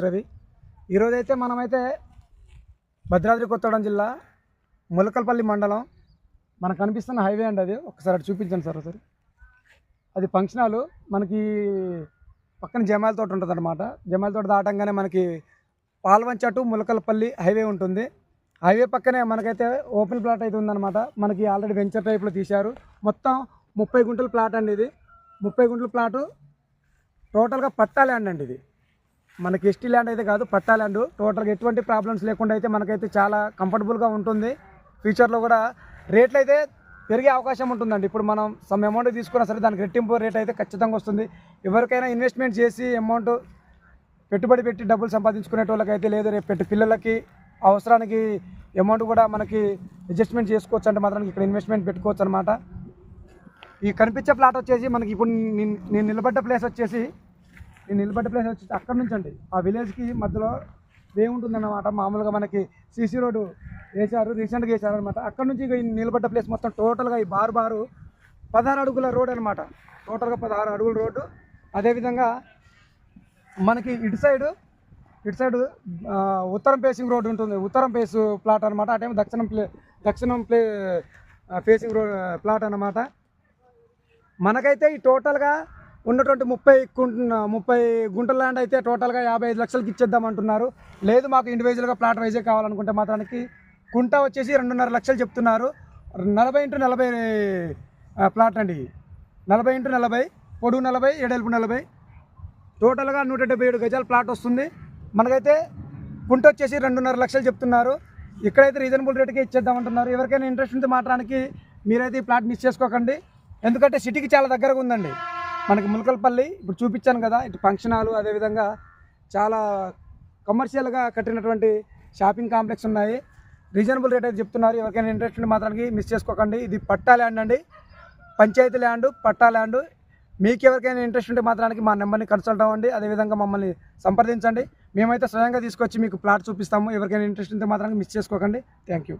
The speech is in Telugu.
రవి ఈరోజైతే మనమైతే భద్రాద్రి కొత్తగూడెం జిల్లా ములకల్పల్లి మండలం. మనకు కనిపిస్తున్న హైవే అండి అది. ఒకసారి అటు చూపించండి సార్ ఒకసారి. అది ఫంక్షన్ హాలు. మనకి పక్కన జమాల తోట ఉంటుంది అనమాట జమాల తోట దాటంగానే మనకి పాల్వంచటు ములకల్పల్లి హైవే ఉంటుంది. హైవే పక్కనే మనకైతే ఓపెన్ ప్లాట్ అయితే ఉందన్నమాట. మనకి ఆల్రెడీ వెంచర్ టైప్లో తీశారు. మొత్తం ముప్పై గుంటల ప్లాట్ అండి ఇది. ముప్పై గుంటల ప్లాటు. టోటల్గా పట్టాలే అండి ఇది. మనకి ఎస్టీ ల్యాండ్ అయితే కాదు పట్టా ల్యాండ్ టోటల్గా ఎటువంటి ప్రాబ్లమ్స్ లేకుండా అయితే మనకైతే చాలా కంఫర్టబుల్గా ఉంటుంది. ఫ్యూచర్లో కూడా రేట్లు అయితే పెరిగే అవకాశం ఉంటుందండి. ఇప్పుడు మనం సమ్ అమౌంట్ తీసుకున్నా సరే దానికి రెట్టింపు రేట్ అయితే ఖచ్చితంగా వస్తుంది. ఎవరికైనా ఇన్వెస్ట్మెంట్ చేసి అమౌంట్ పెట్టుబడి పెట్టి డబ్బులు సంపాదించుకునే వాళ్ళకైతే లేదు. రేపు పెట్టి పిల్లలకి అవసరానికి అమౌంట్ కూడా మనకి అడ్జస్ట్మెంట్ చేసుకోవచ్చు అంటే మాత్రం ఇక్కడ ఇన్వెస్ట్మెంట్ పెట్టుకోవచ్చు అనమాట ఈ కనిపించే ప్లాట్ వచ్చేసి మనకి ఇప్పుడు నేను నిలబడ్డ ప్లేస్ వచ్చేసి నేను నిలబడ్డ ప్లేస్ వచ్చి అక్కడ నుంచి అండి. ఆ విలేజ్కి మధ్యలో వే ఉంటుందన్నమాట. మామూలుగా మనకి సీసీ రోడ్డు వేశారు రీసెంట్గా వేశారు అనమాట అక్కడ నుంచి ఇక ఈ నిలబడ్డ ప్లేస్ మొత్తం టోటల్గా ఈ బారు బారు పదహారు అడుగుల రోడ్ అనమాట టోటల్గా పదహారు అడుగుల రోడ్డు. అదేవిధంగా మనకి ఇటు సైడు ఇటు సైడు ఉత్తరం ఫేసింగ్ రోడ్ ఉంటుంది. ఉత్తరం ఫేస్ ప్లాట్ అనమాట ఆ టైం దక్షిణం ప్లే దక్షిణం ప్లే ఫేసింగ్ రోడ్ ప్లాట్ అనమాట మనకైతే ఈ టోటల్గా ఉన్నటువంటి ముప్పై ముప్పై గుంటల ల్యాండ్ అయితే టోటల్గా యాభై ఐదు లక్షలకి ఇచ్చేద్దాం అంటున్నారు లేదు మాకు ఇండివిజువల్గా ప్లాట్ వైజే కావాలనుకుంటే మాత్రానికి కుంట వచ్చేసి రెండున్నర లక్షలు చెప్తున్నారు. నలభై ఇంటూ నలభై ప్లాట్ అండి నలభై ఇంటూ నలభై పొడుగు నలభై ఎడల్పు నలభై. టోటల్గా నూట డెబ్బై ఏడు గజాల ప్లాట్ వస్తుంది. మనకైతే కుంట వచ్చేసి రెండున్నర లక్షలు చెప్తున్నారు. ఇక్కడైతే రీజనబుల్ రేట్కే ఇచ్చేద్దామంటున్నారు. ఎవరికైనా ఇంట్రెస్ట్ ఉంటే మాత్రానికి మీరైతే ఈ ప్లాట్ మిస్ చేసుకోకండి. ఎందుకంటే సిటీకి చాలా దగ్గరగా ఉందండి. మనకి ములకల్పల్లి ఇప్పుడు చూపించాను కదా ఇటు ఫంక్షన్ హాలు అదేవిధంగా చాలా కమర్షియల్గా కట్టినటువంటి షాపింగ్ కాంప్లెక్స్ ఉన్నాయి. రీజనబుల్ రేట్ అయితే చెప్తున్నారు. ఎవరికైనా ఇంట్రెస్ట్ ఉంటే మాత్రానికి మిస్ చేసుకోకండి. ఇది పట్టా ల్యాండ్ అండి. పంచాయతీ ల్యాండ్ పట్టా ల్యాండ్ మీకు ఎవరికైనా ఇంట్రెస్ట్ ఉంటే మాత్రానికి మా నెంబర్ని కన్సల్ట్ అవ్వండి. అదేవిధంగా మమ్మల్ని సంప్రదించండి. మేమైతే స్వయంగా తీసుకొచ్చి మీకు ప్లాట్ చూపిస్తాము. ఎవరికైనా ఇంట్రెస్ట్ ఉంటే మాత్రానికి మిస్ చేసుకోకండి. Thank you